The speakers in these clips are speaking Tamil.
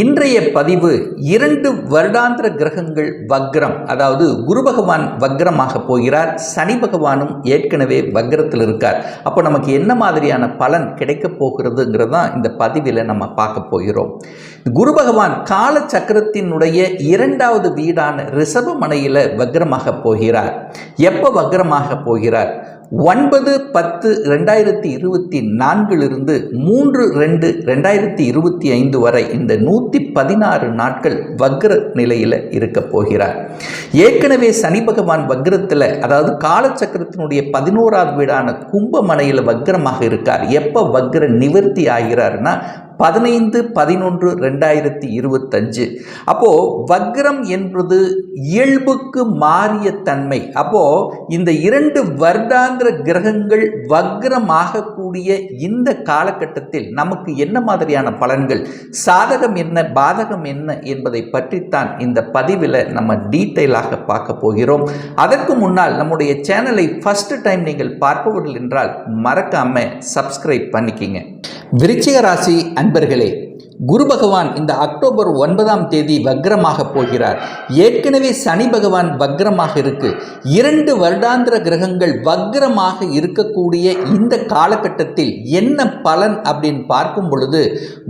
இன்றைய பதிவு இரண்டு வருடாந்திர கிரகங்கள் வக்ரம் அதாவது குரு பகவான் வக்ரமாக போகிறார் சனி பகவானும் ஏற்கனவே வக்ரத்தில் இருக்கார். அப்போ நமக்கு என்ன மாதிரியான பலன் கிடைக்கப் போகிறதுங்கிறது தான் இந்த பதிவில் நம்ம பார்க்க போகிறோம். குரு பகவான் கால சக்கரத்தினுடைய இரண்டாவது வீடான ரிஷபமனையில் வக்ரமாக போகிறார். எப்போ வக்ரமாக போகிறார்? ஒன்பது பத்து ரெண்டாயிரத்தி இருபத்தி நான்கிலிருந்து மூன்று ரெண்டு ரெண்டாயிரத்தி இருபத்தி ஐந்து வரை இந்த நூற்றி பதினாறு நாட்கள் வக்ர நிலையில் இருக்க போகிறார். ஏற்கனவே சனி பகவான் வக்ரத்தில் அதாவது காலச்சக்கரத்தினுடைய பதினோராவது வீடான கும்பமனையில் வக்ரமாக இருக்கார். எப்போ வக்ர நிவர்த்தி ஆகிறார்னா பதினைந்து பதினொன்று ரெண்டாயிரத்தி இருபத்தஞ்சு. அப்போது வக்ரம் என்பது இயல்புக்கு மாறிய தன்மை. அப்போது இந்த இரண்டு வருடாந்திர கிரகங்கள் வக்ரமாகக்கூடிய இந்த காலகட்டத்தில் நமக்கு என்ன மாதிரியான பலன்கள்? சாதகம் என்ன பாதகம் என்ன என்பதை பற்றித்தான் இந்த பதிவில் நம்ம டீட்டெயிலாக பார்க்க போகிறோம். அதற்கு முன்னால் நம்முடைய சேனலை ஃபஸ்ட்டு டைம் நீங்கள் பார்ப்பவர்கள் என்றால் மறக்காமல் சப்ஸ்கிரைப் பண்ணிக்கிங்க. விருச்சிக ராசி நண்பர்களே குரு பகவான் இந்த அக்டோபர் ஒன்பதாம் தேதி வக்ரமாக போகிறார். ஏற்கனவே சனி பகவான் வக்ரமாக இருக்கு. இரண்டு வருடாந்திர கிரகங்கள் வக்ரமாக இருக்கக்கூடிய இந்த காலகட்டத்தில் என்ன பலன் அப்படின்னு பார்க்கும் பொழுது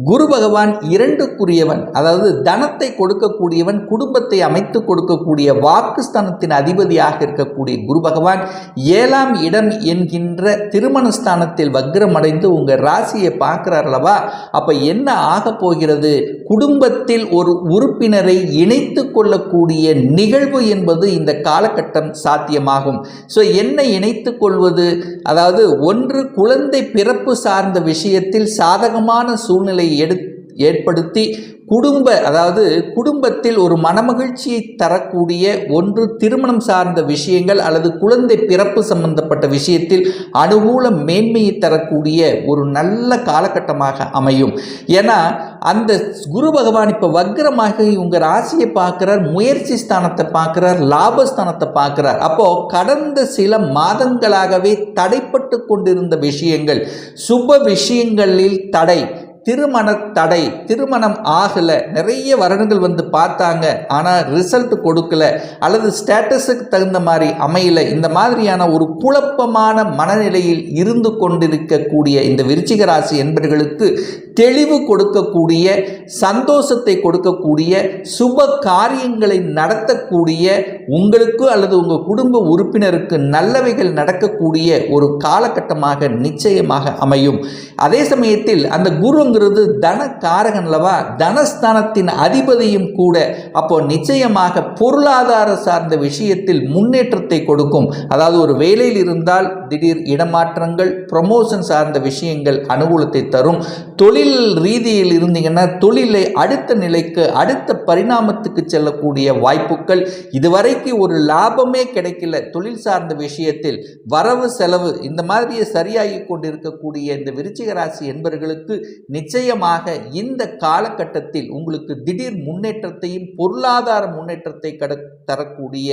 குரு பகவான் இரண்டுக்குரியவன் அதாவது தனத்தை கொடுக்கக்கூடியவன் குடும்பத்தை அமைத்து கொடுக்கக்கூடிய வாக்குஸ்தானத்தின் அதிபதியாக இருக்கக்கூடிய குரு பகவான் ஏழாம் இடம் என்கின்ற திருமணஸ்தானத்தில் வக்ரமடைந்து உங்கள் ராசியை பார்க்குறார் அல்லவா? அப்போ என்ன ஆக போகிறது. குடும்பத்தில் ஒரு உறுப்பினரை இணைத்து கொள்ளக்கூடிய நிகழ்வு என்பது இந்த காலகட்டம் சாத்தியமாகும். ஸோ என்ன இணைத்து கொள்வது அதாவது ஒன்று குழந்தை பிறப்பு சார்ந்த விஷயத்தில் சாதகமான சூழ்நிலையை எடுத்து ஏற்படுத்தி குடும்ப அதாவது குடும்பத்தில் ஒரு மனமகிழ்ச்சியை தரக்கூடிய ஒன்று திருமணம் சார்ந்த விஷயங்கள் அல்லது குழந்தை பிறப்பு சம்பந்தப்பட்ட விஷயத்தில் அனுகூல மேன்மையை தரக்கூடிய ஒரு நல்ல காலகட்டமாக அமையும். ஏன்னா அந்த குரு பகவான் இப்போ வக்ரமாக உங்கள் ராசியை பார்க்குறார் முயற்சி ஸ்தானத்தை பார்க்குறார் லாபஸ்தானத்தை பார்க்குறார். அப்போது கடந்த சில மாதங்களாகவே தடைப்பட்டு கொண்டிருந்த விஷயங்கள் சுப விஷயங்களில் தடை திருமண தடை திருமணம் ஆகலை. நிறைய வருடங்கள் வந்து பார்த்தாங்க. ஆனால் ரிசல்ட் கொடுக்கல. அல்லது ஸ்டேட்டஸுக்கு தகுந்த மாதிரி அமையல. இந்த மாதிரியான ஒரு குழப்பமான மனநிலையில் இருந்து கொண்டிருக்கக்கூடிய இந்த விருச்சிக ராசி என்பர்களுக்கு தெளிவு கொடுக்கக்கூடிய சந்தோஷத்தை கொடுக்கக்கூடிய சுப காரியங்களை நடத்தக்கூடிய உங்களுக்கு அல்லது உங்கள் குடும்ப உறுப்பினருக்கு நல்லவைகள் நடக்கக்கூடிய ஒரு காலகட்டமாக நிச்சயமாக அமையும். அதே சமயத்தில் அந்த குருங்கிறது தன அல்லவா? தனஸ்தானத்தின் அதிபதியும் கூட. அப்போ நிச்சயமாக பொருளாதார சார்ந்த விஷயத்தில் முன்னேற்றத்தை கொடுக்கும். அதாவது ஒரு வேலையில் இருந்தால் திடீர் இடமாற்றங்கள் ப்ரமோஷன் சார்ந்த விஷயங்கள் அனுகூலத்தை தரும். தொழில் ரீதியில் இருந்தீங்கன்னா தொழிலை அடுத்த நிலைக்கு அடுத்த பரிணாமத்துக்கு செல்லக்கூடிய வாய்ப்புகள். இதுவரைக்கு ஒரு லாபமே கிடைக்கல. தொழில் சார்ந்த விஷயத்தில் வரவு செலவு இந்த மாதிரியே சரியாகி கொண்டிருக்கக்கூடிய இந்த விருச்சிக ராசி என்பவர்களுக்கு நிச்சயமாக இந்த காலகட்டத்தில் உங்களுக்கு திடீர் முன்னேற்றத்தையும் பொருளாதார முன்னேற்றத்தை கட தரக்கூடிய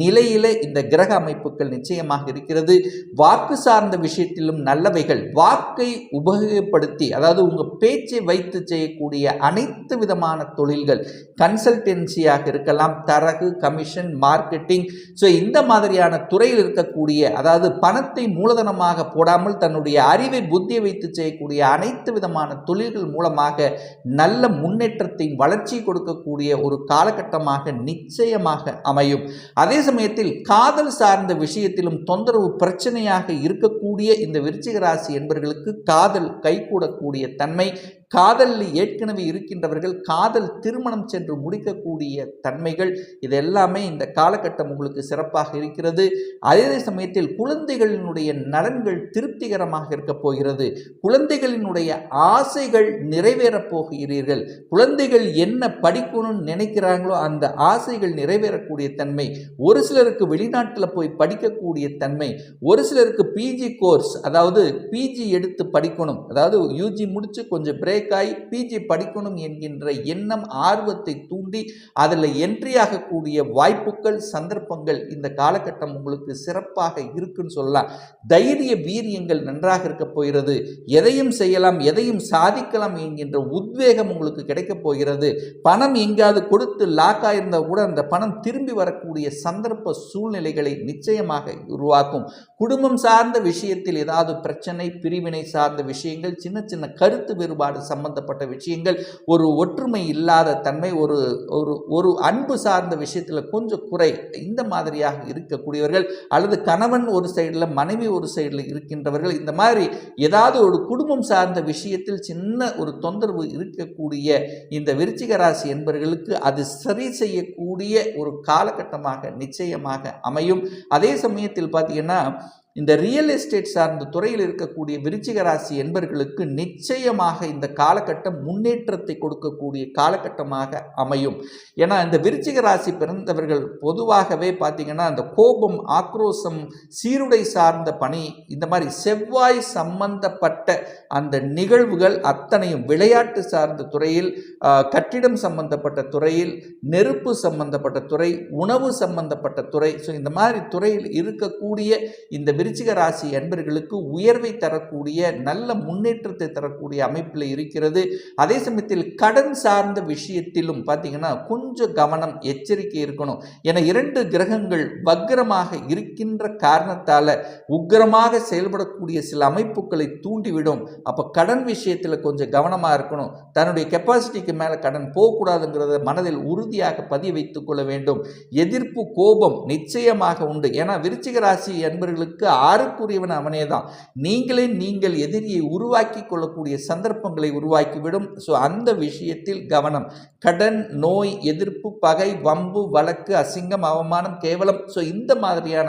நிலையில இந்த கிரக அமைப்புகள் நிச்சயமாக இருக்கிறது. வாக்கு சார்ந்த விஷயத்திலும் நல்லவைகள். வாக்கை உபயோகப்படுத்தி அதாவது உங்கள் பேச்சை வைத்து செய்யக்கூடிய அனைத்து விதமான தொழில்கள் கன்சல்டென்சியாக இருக்கலாம் தரகு கமிஷன் மார்க்கெட்டிங். ஸோ இந்த மாதிரியான துறையில் இருக்கக்கூடிய அதாவது பணத்தை மூலதனமாக போடாமல் தன்னுடைய அறிவை புத்தியை வைத்து செய்யக்கூடிய அனைத்து விதமான தொழில்கள் மூலமாக நல்ல முன்னேற்றத்தை வளர்ச்சி கொடுக்கக்கூடிய ஒரு காலகட்டமாக நிச்சயமாக அமையும். அதே சமயத்தில் காதல் சார்ந்த விஷயத்திலும் தொந்தரவு பிரச்சனையாக இருக்கக்கூடிய இந்த விருச்சிக ராசி என்பவர்களுக்கு காதல் கைகூடக்கூடிய தன்மை காதலில் ஏற்கனவே இருக்கின்றவர்கள் காதல் திருமணம் சென்று முடிக்கக்கூடிய தன்மைகள் இது எல்லாமே இந்த காலகட்டம் உங்களுக்கு சிறப்பாக இருக்கிறது. அதே சமயத்தில் குழந்தைகளினுடைய நலன்கள் திருப்திகரமாக இருக்க போகிறது. குழந்தைகளினுடைய ஆசைகள் நிறைவேறப் போகிறீர்கள். குழந்தைகள் என்ன படிக்கணும்னு நினைக்கிறாங்களோ அந்த ஆசைகள் நிறைவேறக்கூடிய தன்மை ஒரு சிலருக்கு வெளிநாட்டில் போய் படிக்கக்கூடிய தன்மை ஒரு சிலருக்கு பிஜி கோர்ஸ் அதாவது பிஜி எடுத்து படிக்கணும். அதாவது யூஜி முடித்து கொஞ்சம் பிரேக் செலக்ட் பிஜி படிக்கணும் என்கின்ற எண்ணம் ஆர்வத்தை தூண்டி அதில் என்ட்ரி ஆகக்கூடிய வாய்ப்புகள் சந்தர்ப்பங்கள் இந்த காலகட்டம் உங்களுக்கு சிறப்பாக இருக்குன்னு சொல்லலாம். தைரிய வீரியங்கள் நன்றாக இருக்க போகிறது. எதையும் செய்யலாம் எதையும் சாதிக்கலாம் என்கின்ற உத்வேகம் உங்களுக்கு கிடைக்கப் போகிறது. பணம் எங்கேயாவது கொடுத்து லாக் ஆயிருந்தால் கூட அந்த பணம் திரும்பி வரக்கூடிய சந்தர்ப்ப சூழ்நிலைகளை நிச்சயமாக உருவாக்கும். குடும்பம் சார்ந்த விஷயத்தில் ஏதாவது பிரச்சனை பிரிவினை சார்ந்த விஷயங்கள் சின்ன சின்ன கருத்து வேறுபாடு சம்பந்தப்பட்ட விஷயங்கள் ஒரு ஒற்றுமை இல்லாத தன்மை ஒரு ஒரு ஒரு அன்பு சார்ந்த விஷயத்தில் கொஞ்சம் குறை இந்த மாதிரியாக இருக்கக்கூடியவர்கள் அல்லது கணவன் ஒரு சைடில் மனைவி ஒரு சைடில் இருக்கின்றவர்கள் இந்த மாதிரி ஏதாவது ஒரு குடும்பம் சார்ந்த விஷயத்தில் சின்ன ஒரு தொந்தரவு இருக்கக்கூடிய இந்த விருச்சிக ராசி என்பவர்களுக்கு அது சரி செய்யக்கூடிய ஒரு காலகட்டமாக நிச்சயமாக அமையும். அதே சமயத்தில் பார்த்தீங்கன்னா இந்த ரியல் எஸ்டேட் சார்ந்த துறையில் இருக்கக்கூடிய விருச்சிக ராசி என்பர்களுக்கு நிச்சயமாக இந்த காலகட்டம் முன்னேற்றத்தை கொடுக்கக்கூடிய காலகட்டமாக அமையும். ஏன்னா இந்த விருச்சிக ராசி பிறந்தவர்கள் பொதுவாகவே பார்த்தீங்கன்னா அந்த கோபம் ஆக்ரோஷம் சீருடை சார்ந்த பணி இந்த மாதிரி செவ்வாய் சம்பந்தப்பட்ட அந்த நிகழ்வுகள் அத்தனையும் விளையாட்டு சார்ந்த துறையில் கட்டிடம் சம்பந்தப்பட்ட துறையில் நெருப்பு சம்பந்தப்பட்ட துறை உணவு சம்பந்தப்பட்ட துறை. ஸோ இந்த மாதிரி துறையில் இருக்கக்கூடிய இந்த விருச்சிக ராசி அன்பர்களுக்கு உயர்வை தரக்கூடிய நல்ல முன்னேற்றத்தை தரக்கூடிய அமைப்பில் இருக்கிறது. அதே சமயத்தில் கடன் சார்ந்த விஷயத்திலும் பார்த்தீங்கன்னா கொஞ்சம் கவனம் எச்சரிக்கை இருக்கணும். என இரண்டு கிரகங்கள் வக்ரமாக இருக்கின்ற காரணத்தால் உக்கிரமாக செயல்படக்கூடிய சில அமைப்புகளை தூண்டிவிடும். அப்போ கடன் விஷயத்தில் கொஞ்சம் கவனமாக இருக்கணும். தன்னுடைய கெப்பாசிட்டிக்கு மேலே கடன் போகக்கூடாதுங்கிறத மனதில் உறுதியாக பதிய வைத்துக் கொள்ள வேண்டும். எதிர்ப்பு கோபம் நிச்சயமாக உண்டு. ஏன்னா விருச்சிக ராசி என்பவர்களுக்கு ஆறுக்குரியவன் அவனே தான் நீங்களே நீங்கள் எதிரியை உருவாக்கி கொள்ளக்கூடிய சந்தர்ப்பங்களை உருவாக்கிவிடும். ஸோ அந்த விஷயத்தில் கவனம். கடன் நோய் எதிர்ப்பு பகை வம்பு வழக்கு அசிங்கம் அவமானம் கேவலம். ஸோ இந்த மாதிரியான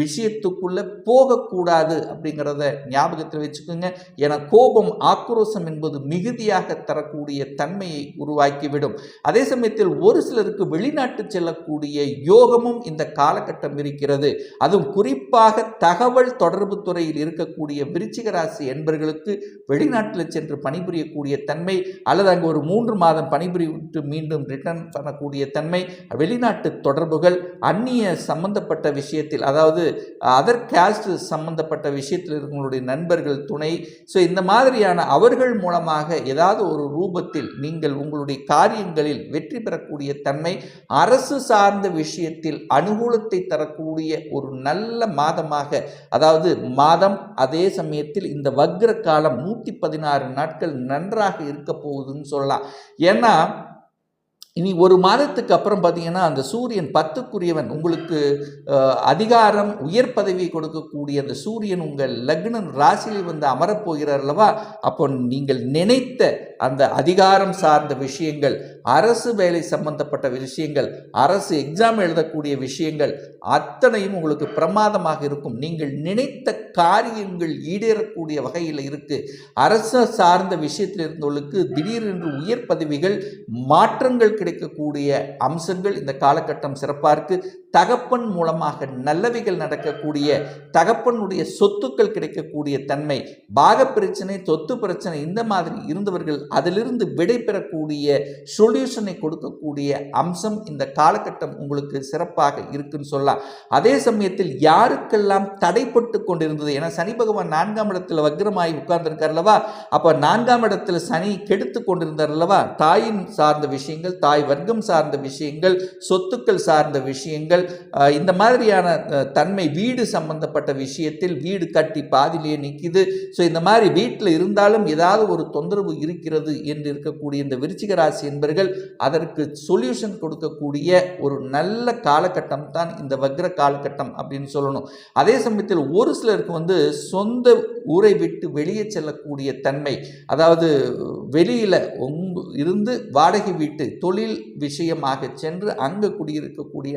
விஷயத்துக்குள்ளே போகக்கூடாது அப்படிங்கிறத ஞாபகத்தில் வச்சுக்கோங்க. ஏன்னா கோபம் ஆக்ரோசம் என்பது மிகுதியாக தரக்கூடிய தன்மையை உருவாக்கிவிடும். அதே சமயத்தில் ஒரு சிலருக்கு வெளிநாட்டு செல்லக்கூடிய யோகமும் இந்த காலகட்டம் இருக்கிறது. அதுவும் குறிப்பாக தக தகவல் தொடர்பு துறையில் இருக்கக்கூடிய விருச்சிக ராசி என்பர்களுக்கு வெளிநாட்டில் சென்று பணிபுரியக்கூடிய தன்மை அல்லது அங்கு ஒரு மூன்று மாதம் பணிபுரிவிட்டு மீண்டும் ரிட்டர்ன் பண்ணக்கூடிய தன்மை வெளிநாட்டு தொடர்புகள் அந்நிய சம்பந்தப்பட்ட விஷயத்தில் அதாவது அதர் கேஸ்ட் சம்பந்தப்பட்ட விஷயத்தில் இருக்கவங்களுடைய நண்பர்கள் துணை. ஸோ இந்த மாதிரியான அவர்கள் மூலமாக ஏதாவது ஒரு ரூபத்தில் நீங்கள் உங்களுடைய காரியங்களில் வெற்றி பெறக்கூடிய தன்மை அரசு சார்ந்த விஷயத்தில் அனுகூலத்தை தரக்கூடிய ஒரு நல்ல மாதமாக அதாவது மாதம் அதே சமயத்தில் இந்த வக்ர காலம் நூற்றி பதினாறு நாட்கள் நன்றாக இருக்க போகுதுன்னு சொல்லலாம். ஏன்னா இனி ஒரு மாதத்துக்கு அப்புறம் பார்த்தீங்கன்னா அந்த சூரியன் பத்துக்குரியவன். உங்களுக்கு அதிகாரம் உயர் பதவி கொடுக்கக்கூடிய அந்த சூரியன் உங்கள் லக்னம் ராசியில் வந்து அமரப்போகிறார் அல்லவா? அப்போ நீங்கள் நினைத்த அந்த அதிகாரம் சார்ந்த விஷயங்கள் அரசு வேலை சம்பந்தப்பட்ட விஷயங்கள் அரசு எக்ஸாம் எழுதக்கூடிய விஷயங்கள் அத்தனையும் உங்களுக்கு பிரமாதமாக இருக்கும். நீங்கள் நினைத்த காரியங்கள் ஈடேறக்கூடிய வகையில் இருக்கு. அரசு சார்ந்த விஷயத்தில் இருந்தவர்களுக்கு திடீரென்று உயர் பதவிகள் மாற்றங்கள் கிடைக்கக்கூடிய அம்சங்கள் இந்த காலகட்டம் சிறப்பாக இருக்கு. தகப்பன் மூலமாக நல்லவைகள் நடக்கக்கூடிய தகப்பனுடைய சொத்துக்கள் கிடைக்கக்கூடிய தன்மை பாக பிரச்சனை சொத்து பிரச்சனை இந்த மாதிரி இருந்தவர்கள் அதிலிருந்து விடை பெறக்கூடிய சொல்யூஷனை கொடுக்கக்கூடிய அம்சம் இந்த காலகட்டம் உங்களுக்கு சிறப்பாக இருக்குன்னு சொல்லலாம். அதே சமயத்தில் யாருக்கெல்லாம் தடைப்பட்டு கொண்டிருந்தது? ஏன்னா சனி பகவான் நான்காம் இடத்துல வக்ரமாகி உட்கார்ந்திருக்கார் அல்லவா? அப்போ நான்காம் இடத்துல சனி கெடுத்து கொண்டிருந்தார் அல்லவா? தாயின் சார்ந்த விஷயங்கள் தாய் வர்க்கம் சார்ந்த விஷயங்கள் சொத்துக்கள் சார்ந்த விஷயங்கள் அஹ், இந்த மாதிரியான தன்மை வீடு சம்பந்தப்பட்ட விஷயத்தில் வீடு கட்டி பாதியிலேயே நிற்கிது ஸோ இந்த மாதிரி வீட்டில் இருந்தாலும் ஏதாவது ஒரு தொந்தரவு இருக்கிறது என்று இருக்கக்கூடிய இந்த விருச்சிக ராசி என்பர்கள் அதற்கு சொல்யூஷன் கொடுக்கக்கூடிய ஒரு நல்ல காலகட்டம் தான் இந்த வக்ர காலகட்டம் அப்படின்னு சொல்லணும். அதே சமயத்தில் ஒரு சிலருக்கு வந்து சொந்த ஊரை விட்டு வெளியே செல்லக்கூடிய தன்மை அதாவது வெளியில் இருந்து வாடகை வீட்டு தொழில் விஷயமாக சென்று அங்கே குடியிருக்கக்கூடிய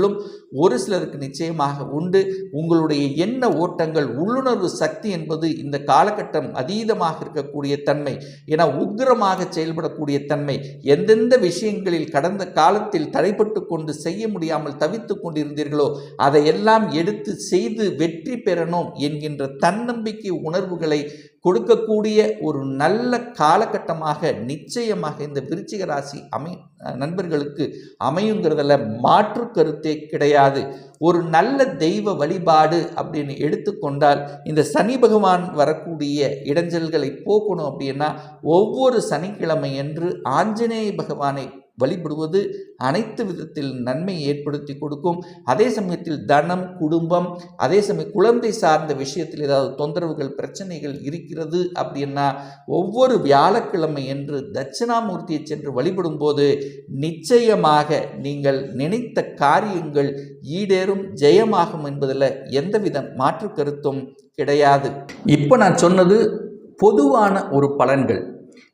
அம்சங்களும் ஒரு சிலருக்கு நிச்சயமாக உண்டு. உங்களுடைய எண்ண ஓட்டங்கள் உள்ளுணர்வு சக்தி என்பது இந்த காலகட்டம் அதீதமாக இருக்கக்கூடிய தன்மை. என உக்கிரமாக செயல்படக்கூடிய தன்மை. எந்தெந்த விஷயங்களில் கடந்த காலத்தில் தடைப்பட்டு கொண்டு செய்ய முடியாமல் தவித்து கொண்டிருந்தீர்களோ அதையெல்லாம் எடுத்து செய்து வெற்றி பெறணும் என்கின்ற தன்னம்பிக்கை உணர்வுகளை கொடுக்கக்கூடிய ஒரு நல்ல காலகட்டமாக நிச்சயமாக இந்த விருச்சிக ராசி அமை நண்பர்களுக்கு அமையுங்கிறதுல மாற்று கருத்தே கிடையாது. ஒரு நல்ல தெய்வ வழிபாடு அப்படின்னு எடுத்துக்கொண்டால் இந்த சனி பகவான் வரக்கூடிய இடைஞ்சல்களை போக்கணும் அப்படின்னா ஒவ்வொரு சனிக்கிழமை என்று ஆஞ்சநேய பகவானை வழிபடுவது அனைத்து விதத்தில் நன்மை ஏற்படுத்தி கொடுக்கும். அதே சமயத்தில் தனம் குடும்பம் அதே சமயம் குழந்தை சார்ந்த விஷயத்தில் ஏதாவது தொந்தரவுகள் பிரச்சனைகள் இருக்கிறது அப்படின்னா ஒவ்வொரு வியாழக்கிழமை என்று தட்சிணாமூர்த்தியை சென்று வழிபடும் போது நிச்சயமாக நீங்கள் நினைத்த காரியங்கள் ஈடேறும் ஜெயமாகும் என்பதில் எந்தவித மாற்று கருத்தும் கிடையாது. இப்போ நான் சொன்னது பொதுவான ஒரு பலன்கள்.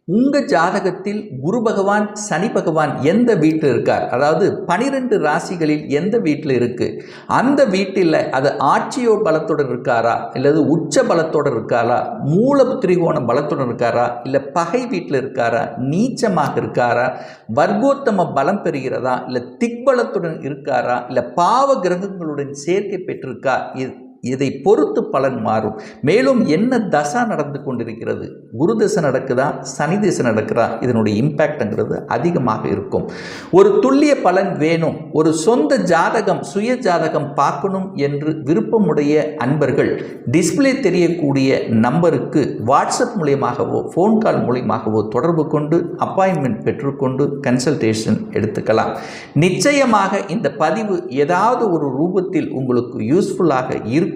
உங்கள் ஜாதகத்தில் குரு பகவான் சனி பகவான் எந்த வீட்டில் இருக்கார்? அதாவது பனிரெண்டு ராசிகளில் எந்த வீட்டில் இருக்குது அந்த வீட்டில் அது ஆட்சியோ பலத்துடன் இருக்காரா? இல்லது உச்ச பலத்தோடு இருக்காரா? மூல திரிகோண பலத்துடன் இருக்காரா? இல்லை பகை வீட்டில் இருக்காரா? நீச்சமாக இருக்காரா? வர்க்கோத்தம பலம் பெறுகிறதா? இல்லை திக்பலத்துடன் இருக்காரா? இல்லை பாவ கிரகங்களுடன் சேர்க்கை பெற்றிருக்கா? இது இதை பொறுத்து பலன் மாறும். மேலும் என்ன தசா நடந்து கொண்டிருக்கிறது? குரு தசை நடக்குதா? சனி திசை நடக்குதா? இதனுடைய இம்பேக்ட்ங்கிறது அதிகமாக இருக்கும். ஒரு துல்லிய பலன் வேணும். ஒரு சொந்த ஜாதகம் சுய ஜாதகம் பார்க்கணும் என்று விருப்பமுடைய அன்பர்கள் டிஸ்பிளே தெரியக்கூடிய நம்பருக்கு வாட்ஸ்அப் மூலியமாகவோ ஃபோன் கால் மூலியமாகவோ தொடர்பு கொண்டு அப்பாயின்மெண்ட் பெற்றுக்கொண்டு கன்சல்டேஷன் எடுத்துக்கலாம். நிச்சயமாக இந்த பதிவு ஏதாவது ஒரு ரூபத்தில் உங்களுக்கு யூஸ்ஃபுல்லாக இருக்கும்.